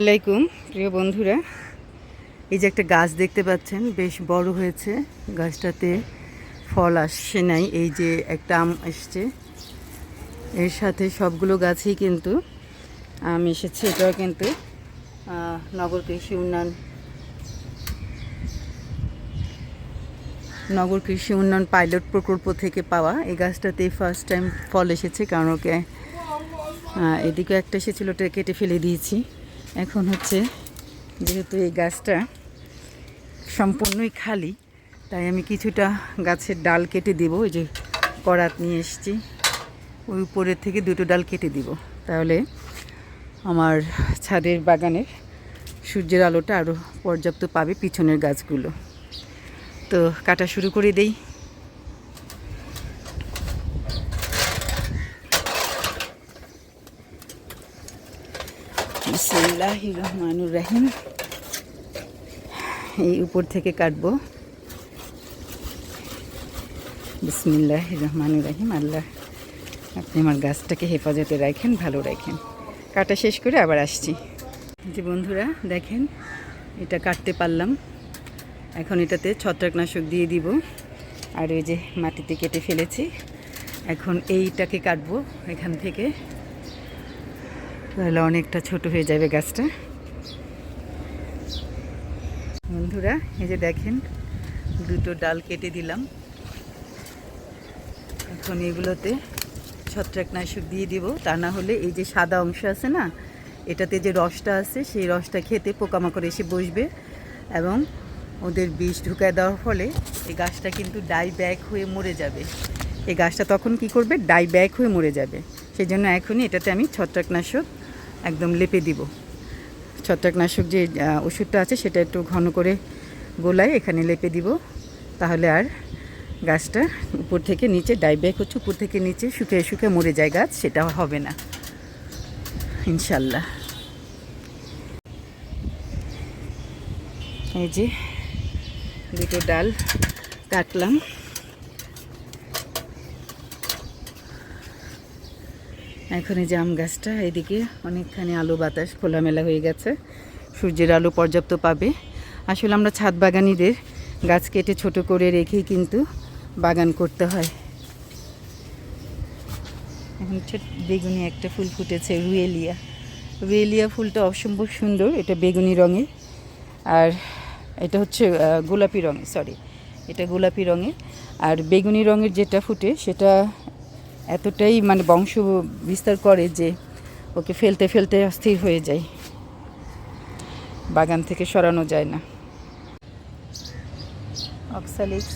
আসসালামাইকুম প্রিয় বন্ধুরা। এই যে একটা গাছ দেখতে পাচ্ছেন, বেশ বড় হয়েছে। গাছটাতে ফল আসছে নাই, এই যে একটা আম এসছে এর সাথে সবগুলো গাছেই কিন্তু আম এসেছে, এটাও কিন্তু নগর কৃষি উন্নয়ন, নগর কৃষি উন্নয়ন পাইলট প্রকল্প থেকে পাওয়া। এই গাছটাতে ফার্স্ট টাইম ফল এসেছে, কারণ ওকে এদিকে একটা এসেছিল ওটা কেটে ফেলে দিয়েছি। এখন হচ্ছে যেহেতু এই গাছটা সম্পূর্ণই খালি, তাই আমি কিছুটা গাছের ডাল কেটে দিব, ওই যে করাত নিয়ে এসেছি। ওই উপরের থেকে দুটো ডাল কেটে দিব। তাহলে আমার ছাদের বাগানের সূর্যের আলোটা আরও পর্যাপ্ত পাবে পিছনের গাছগুলো। তো কাটা শুরু করে দেই। বিসমিল্লাহ রহমানুর রাহিম এই উপর থেকে কাটবো। বিসমিল্লাহ রহমানুর রাহিম আল্লাহ, আপনি আমার গাছটাকে হেফাজতে রাখেন, ভালো রাখেন। কাটা শেষ করে আবার আসছি। যে বন্ধুরা, দেখেন, এটা কাটতে পারলাম। এখন এটাতে ছত্রাকনাশক দিয়ে দিব। আর ওই যে মাটিতে কেটে ফেলেছি, এখন এইটাকে কাটবো এখান থেকে। তাহলে অনেকটা ছোট হয়ে যাবে গাছটা। বন্ধুরা, এই যে দেখেন, দুটো ডাল কেটে দিলাম। এখন এগুলোতে ছত্রাকনাশক দিয়ে দিব। তা না হলে এই যে সাদা অংশ আছে না, এটাতে যে রসটা আছে, সেই রসটা খেতে পোকামাকড় এসে বসবে এবং ওদের বিষ ঢুকায় দেওয়ার ফলে এই গাছটা কিন্তু ডাই ব্যাক হয়ে মরে যাবে। এই গাছটা তখন কি করবে? ডাই ব্যাক হয়ে মরে যাবে। সেই জন্য এখনই এটাতে আমি ছত্রাকনাশক একদম লেপে দিব। ছত্রাকনাশক যে ওষুধটা আছে সেটা একটু ঘন করে গোলায় এখানে লেপে দিব। তাহলে আর গাছটা উপর থেকে নিচে ডাইব্যাক হচ্ছে উপর থেকে নিচে শুকিয়ে শুকিয়ে মরে যায় গাছ, সেটা হবে না। ইনশাল্লাহ। এই যে দুটো ডাল কাটলাম। এখন এই যে আম গাছটা, এদিকে অনেকখানি আলো বাতাস খোলামেলা হয়ে গেছে। সূর্যের আলো পর্যাপ্ত পাবে। আসলে আমরা ছাদ বাগানিদের গাছ কেটে ছোট করে রেখেই কিন্তু বাগান করতে হয়। এখন ছোট বেগুনি একটা ফুল ফুটেছে, রুয়েলিয়া। রুয়েলিয়া ফুলটা অসম্ভব সুন্দর, এটা বেগুনি রঙের আর এটা হচ্ছে গোলাপি রঙের সরি এটা গোলাপি রঙের আর বেগুনি রঙের যেটা ফুটে, সেটা এতটাই মানে বংশ বিস্তার করে যে ওকে ফেলতে ফেলতে অস্থির হয়ে যায়। বাগান থেকে সরানো যায় না। অক্সালিক্স